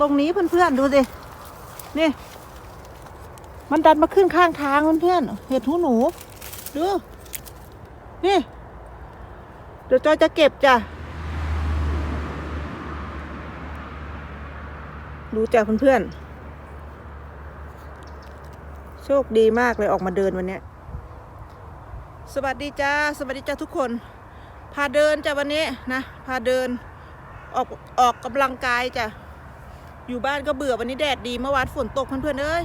ตรงนี้เพื่อนๆดูสินี่ มันดันมาขึ้นข้างทางเพื่อนๆเห็ดหูหนูดูนี่ เดี๋ยวจอยจะเก็บจ้ะดูจ้ะเพื่อนๆโชคดีมากเลยออกมาเดินวันนี้สวัสดีจ้าสวัสดีจ้าทุกคน พาเดินจ้ะวันนี้นะ พาเดินออกออกกำลังกายจ้ะ อยู่บ้านก็เบื่อวันนี้แดดดีเมื่อวานฝนตกเพื่อนๆเอ้ย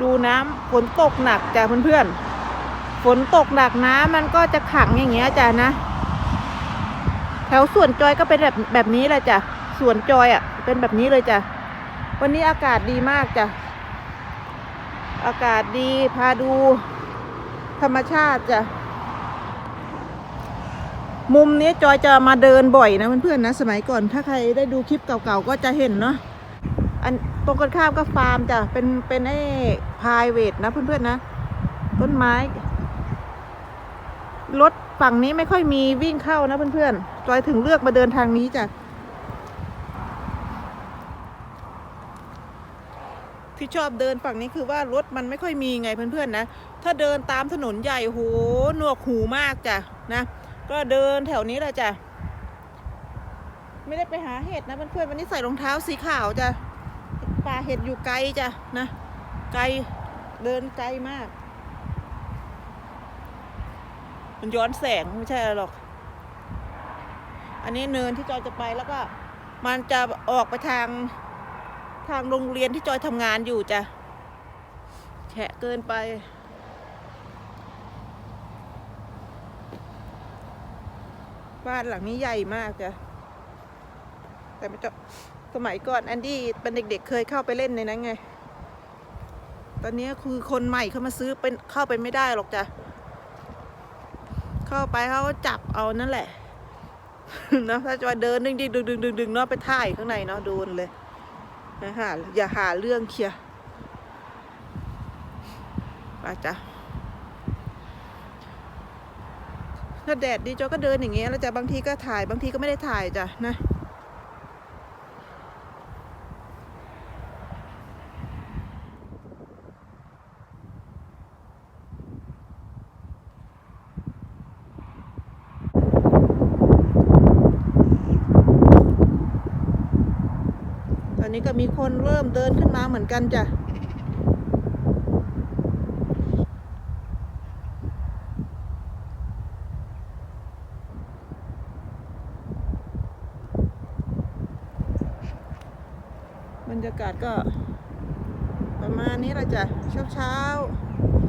ดูน้ำฝนตกหนักจ้ะเพื่อนๆ ฝนตกหนักน้ำมันก็จะขังอย่างเงี้ยจ้ะนะ แถวสวนจอยก็เป็นแบบแบบนี้แหละจ้ะสวนจอยอะ เป็นแบบนี้เลยจ้ะวันนี้อากาศดีมากจ้ะอากาศดีพาดู ธรรมชาติจ้ะ มุมนี้จอยจะมาเดินบ่อยนะเพื่อนๆนะสมัยก่อน ถ้าใครได้ดูคลิปเก่าๆก็จะเห็นเนาะอันตรงกันข้ามก็ฟาร์มจ้ะเป็นเป็นไอ้พายเวทนะเพื่อนๆนะ ต้นไม้รถฝั่งนี้ไม่ค่อยมีวิ่งเข้านะเพื่อนๆจอยถึงเลือกมาเดินทางนี้จ้ะที่ชอบเดินฝั่งนี้คือว่ารถมันไม่ค่อยมีไงเพื่อนๆนะ ถ้าเดินตามถนนใหญ่โหหนวกหูมากจ้ะนะ ก็เดินแถวนี้แหละจ้ะ ไม่ได้ไปหาเห็ดนะเพื่อนๆวันนี้ใส่รองเท้าสีขาวจ้ะป่าเห็ดอยู่ไกลจ้ะนะ ไกลเดินไกลมาก มันย้อนแสงไม่ใช่อะไรหรอก อันนี้เนินที่จอยจะไปแล้วก็มันจะออกไปทางทางโรงเรียนที่จอยทำงานอยู่จ้ะแฉะเกินไป บ้านหลังนี้ใหญ่มากจ้ะแต่ไม่จสมัยก่อนแอนดี้เป็นเด็กๆเคยเข้าไปเล่นในนั้นไง ตอนนี้คือคนใหม่เข้ามาซื้อเป็นเข้าไปไม่ได้หรอกจ้ะ เข้าไปเขาจับเอานั่นแหละนะถ้าจะเดินดึงดึงดึงดึงดึงดึงเนาะไปถ่ายข้างในเนาะโดนเลยนะฮะอย่าหาเรื่องเคลียร์ไปจ้ะ ถ้าแดดดีจอก็เดินอย่างเงี้ยแล้วจ้ะบางทีก็ถ่ายบางทีก็ไม่ได้ถ่ายจ้ะนะตอนนี้ก็มีคนเริ่มเดินขึ้นมาเหมือนกันจ้ะ บรรยากาศก็ ประมาณนี้แหละจ้ะเช้าเช้า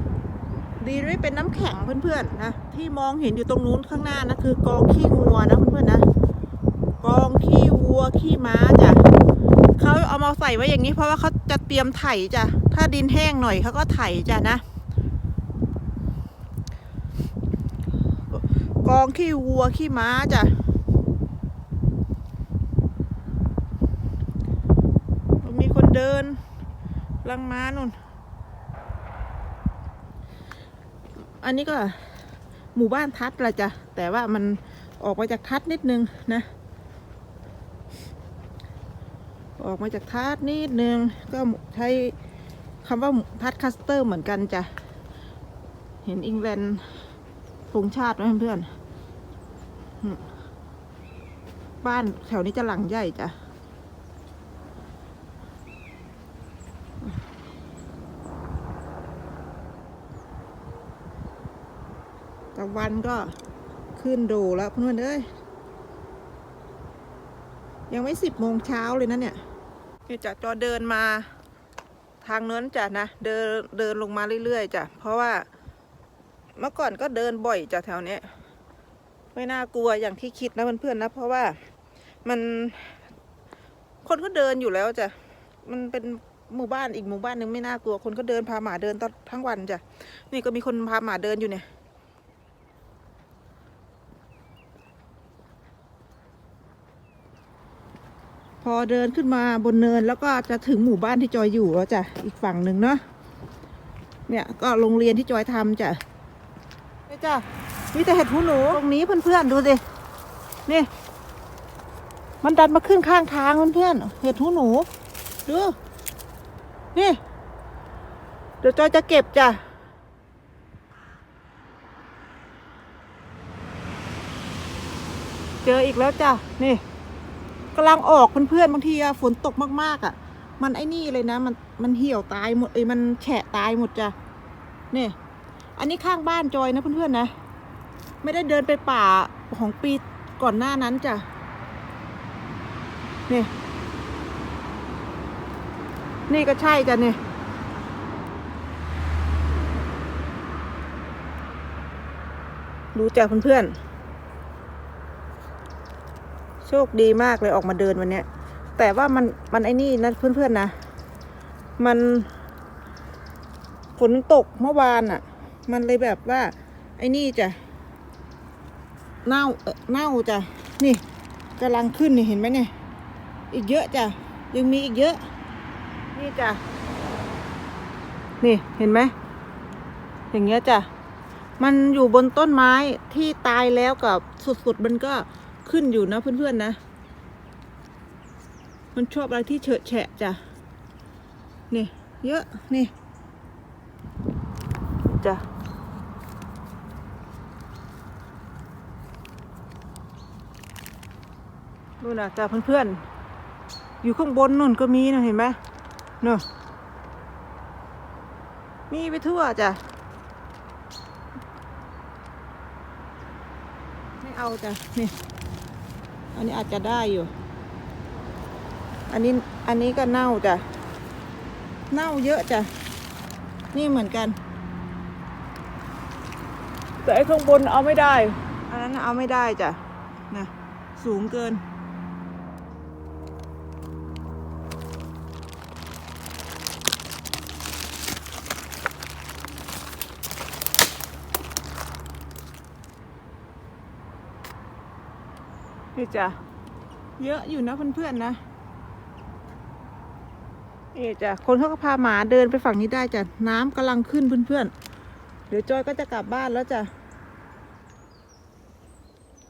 ๆดีด้วยเป็นน้ำแข็งเพื่อนๆนะที่มองเห็นอยู่ตรงนู้นข้างหน้านะคือกองขี้งัวนะเพื่อนๆนะกองขี้วัวขี้ม้าจ้ะเขาเอามาใส่ไว้อย่างนี้เพราะว่าเขาจะเตรียมไถจ้ะถ้าดินแห้งหน่อยเขาก็ไถจ้ะนะกองขี้วัวขี้ม้าจ้ะ มีคน เดินลังม้านุ่น อันนี้ก็หมู่บ้านทัดละจ้ะ แต่ว่ามันออกมาจากทัดนิดนึงนะ ออกมาจากทัดนิดนึง ก็ใช้คำว่าทัดคัสเตอร์เหมือนกันจ้ะ เห็นอิงแลนด์ธงชาติไหมเพื่อน บ้านแถวนี้จะหลังใหญ่จ้ะ วันก็ขึ้นโดแล้วเพื่อนเอ้ยยังไม่สิบโมงเช้าเลยนะเนี่ยเนี่ยจากจอเดินมาทางเนินจ้ะนะเดินเดินลงมาเรื่อยๆจ้ะเพราะว่าเมื่อก่อนก็เดินบ่อยจ้ะแถวเนี้ยไม่น่ากลัวอย่างที่คิดนะเพื่อนๆนะเพราะว่ามันคนก็เดินอยู่แล้วจ้ะมันเป็นหมู่บ้านอีกหมู่บ้านหนึ่งไม่น่ากลัวคนก็เดินพาหมาเดินตลอดทั้งวันจ้ะนี่ก็มีคนพาหมาเดินอยู่เนี่ย อเดินขึ้นมาบนเนินแล้วก็จะถึงหมู่บ้านที่จอยอยู่แล้วจ้ะอีกฝั่งหนึ่งเนาะเนี่ยก็โรงเรียนที่จอยทำจ้ะนี่จ้ะมีแต่เห็ดหูหนูตรงนี้เพื่อนๆดูสินี่ มันดันมาขึ้นข้างทางเพื่อนๆเห็ดหูหนูดูนี่เดี๋ยวจอยจะเก็บจ้ะเจออีกแล้วจ้ะนี่ กำลังออกเพื่อนๆบางทีอะฝนตกมากๆอะมันไอ้นี่เลยนะ มันมันเหี่ยวตายหมดเอ้ยมันแฉะตายหมดจ้ะเนี่ยอันนี้ข้างบ้านจอยนะเพื่อนๆนะ ไม่ได้เดินไปป่าของปีก่อนหน้านั้นจ้ะนี่นี่ก็ใช่จ้ะนี่ยรู้จักเพื่อนๆ โชคดีมากเลยออกมาเดินวันเนี้ย แต่ว่ามันมันไอ้นี่นะเพื่อนๆนะ มันฝนตกเมื่อวานอะ มันเลยแบบว่า ไอ้นี่จะเน่าเอ่อเน่าจ้ะนี่กำลังขึ้นนี่เห็นไหมเนี่ย อีกเยอะจ้ะยังมีอีกเยอะ นี่จ้ะนี่เห็นไหมอย่างเงี้ยจ้ะมันอยู่บนต้นไม้ที่ตายแล้วกับสุดๆมันก็ ขึ้นอยู่นะเพื่อนๆนะ มันชอบอะไรที่เฉอะแฉะจ้ะนี่เยอะนี่จ้ะนู่นะจ้ะเพื่อนๆ อยู่ข้างบนนู่นก็มีนะเห็นไหมเนอะมีไปทั่วจ้ะ ไม่เอาจ้ะ นี่ อันนี้อาจจะได้อยู่ อันนี้อันนี้ก็เน่าจ้ะ เน่าเยอะจ้ะ นี่เหมือนกัน แต่ไอ้ข้างบนเอาไม่ได้ อันนั้นเอาไม่ได้จ้ะนะสูงเกิน นี่จ้ะเยอะอยู่นะเพื่อนๆนะนี่จ้ะคนเขาก็พาหมาเดินไปฝั่งนี้ได้จ้ะน้ำกำลังขึ้นเพื่อนๆเดี๋ยวจอยก็จะกลับบ้านแล้วจ้ะ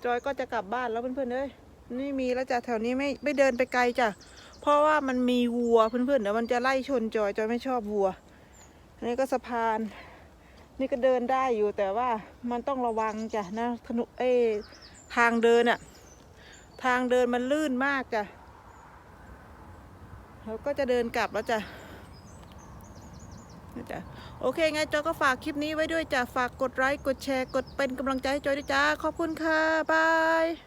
จอยก็จะกลับบ้านแล้วเพื่อนๆเอ้ยนี่มีแล้วจ้ะแถวนี้ไม่ไม่เดินไปไกลจ้ะเพราะว่ามันมีวัวเพื่อนๆเดี๋ยวมันจะไล่ชนจอยจอยไม่ชอบวัวอันนี้ก็สะพาน นี่ก็เดินได้อยู่แต่ว่ามันต้องระวังจ้ะนะถนนเอทางเดินอะ ทางเดินมันลื่นมากจ้ะเราก็จะเดินกลับแล้วจ้ะจ้ะโอเคไงจอยก็ฝากคลิปนี้ไว้ด้วยจ้ะฝากกดไลค์กดแชร์กดเป็นกำลังใจให้จอยด้วยจ้าขอบคุณค่ะบาย